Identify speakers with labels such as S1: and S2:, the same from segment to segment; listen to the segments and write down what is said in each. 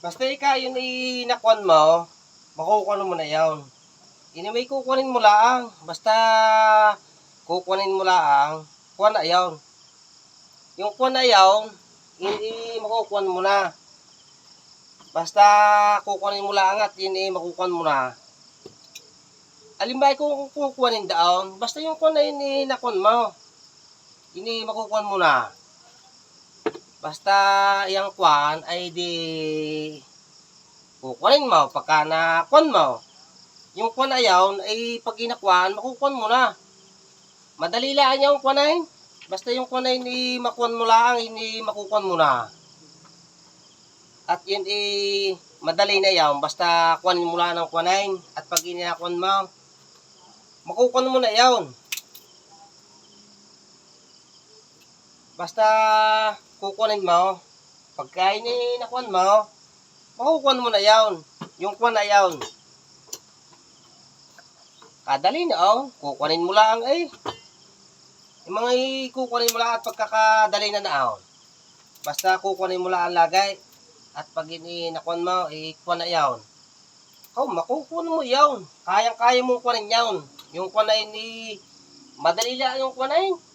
S1: Basta ika yun inakwan mo, makukuha mo na yun. Ini may kukunin mo lang. Basta kukunin mo lang, kuha na yun. Yung kuha na yun, hindi makukuha mo na. Basta kukunin mo lang at eh, makukuha mo na. Alimbay kung kukuhanin daon, basta yung kuha na eh, nakuha mo. Ini makukuha mo na. Basta yung kwan ay di kukunin mo pagka na kwan mo. Yung kwan yun ay pag inakwan, makukuhan mo na. Madali lang yung kwan yun. Basta yung kwan na yun, i makuhan mo lang, hindi makukuhan mo na. At yun i madali na yan, basta kuhanin mo lang ng kwan na yun. At pag inakwan mo, makukuhan mo na yun. Basta kukunin mo, pagka ini nakuhan mo, makukuhan mo na yun. Yung kwan na yun. Kadali na oh, kukunin mo lang eh. Yung mga kukunin mo lang at pagkakadali na na oh. Basta kukunin mo lang ang lagay. At pag ini nakuhan mo, kuha na yun. Oh, makukuha mo yun. Kayang-kaya mong kuhanin yun. Yung kuha na eh, madali lang yung kuha na.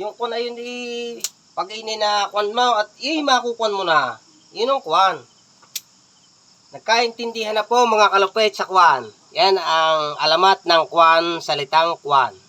S1: Yung kuha na yun, eh, pag ini na kuhan mo, at eh, makukuha mo na. Yun ang kuhan. Nagkaintindihan na po mga kalupit sa kwan. Yan ang alamat ng kwan, salitang kwan.